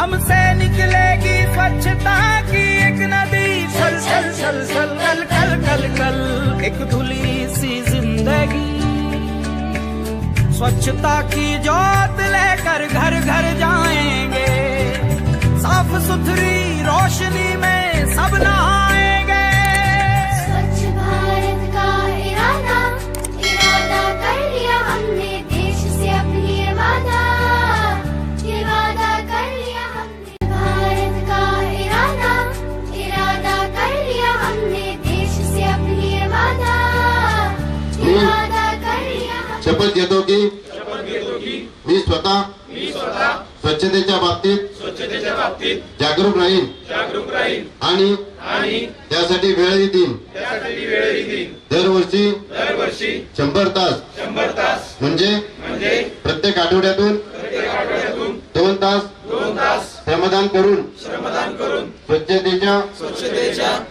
हमसे निकलेगी स्वच्छता की एक नदी। सल सल सल सल कल कल कल कल एक धुली सी जिंदगी। स्वच्छता की जोत लेकर घर घर जाएंगे। साफ सुथरी रोशनी शपथ घेतो की? मी स्वतः स्वच्छतेच्या बाबतीत जागरूक राहीन. आणि त्यासाठी वेळही देईन. दरवर्षी शंभर तास. म्हणजे प्रत्येक आठवड्यातून दोन तास श्रमदान करून स्वच्छतेच्या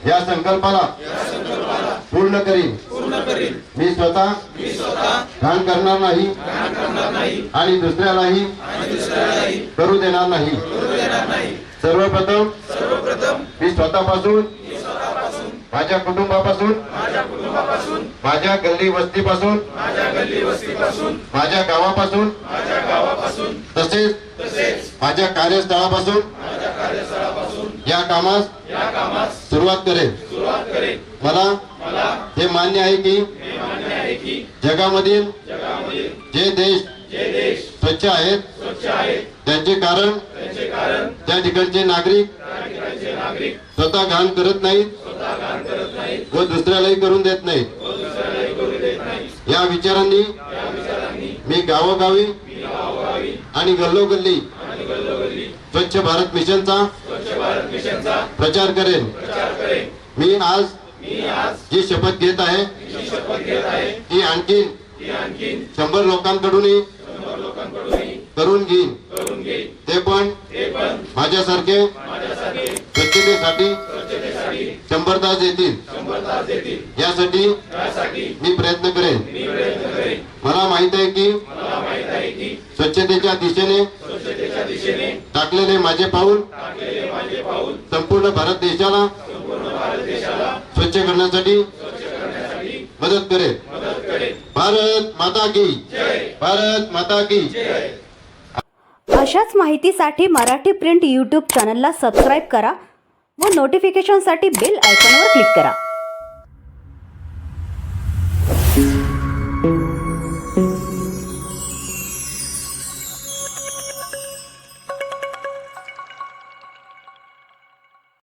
या संकल्पाला पूर्ण करीन. मी स्वतः घाण करणार नाही आणि दुसऱ्यालाही करू देणार नाही. सर्वप्रथम मी स्वतःपासून माझ्या कुटुंबापासून माझ्या गल्ली वस्तीपासून माझ्या गावापासून तसेच माझ्या कार्यस्थळापासून या कामास सुरुवात करेन. मला हे मान्य आहे की जगामधील जे देश स्वच्छ आहेत त्यांचे कारण त्या ठिकाणचे नागरिक स्वतः घाण करत नाहीत व दुसऱ्यालाही करून देत नाहीत. या विचारांनी मी गावोगावी आणि गल्लोगल्ली स्वच्छ भारत मिशनचा प्रचार करेन. मी आज जी शपथ घेत आहे ती आणखीन शंभर लोकांकडूनही करून घेईन. ते पण माझ्यासारखे स्वच्छतेसाठी शंभर तास येतील यासाठी मी प्रयत्न करेन. मला माहीत आहे की स्वच्छतेच्या दिशेने टाकलेले माझे पाऊल संपूर्ण भारत देशाला स्वच्छ करण्यासाठी मदत करेल. भारत माता की भारत माता की अशाच माहितीसाठी मराठी प्रिंट यूट्यूब चॅनलला सबस्क्राईब करा व नोटिफिकेशनसाठी बेल आयकॉनवर क्लिक करा.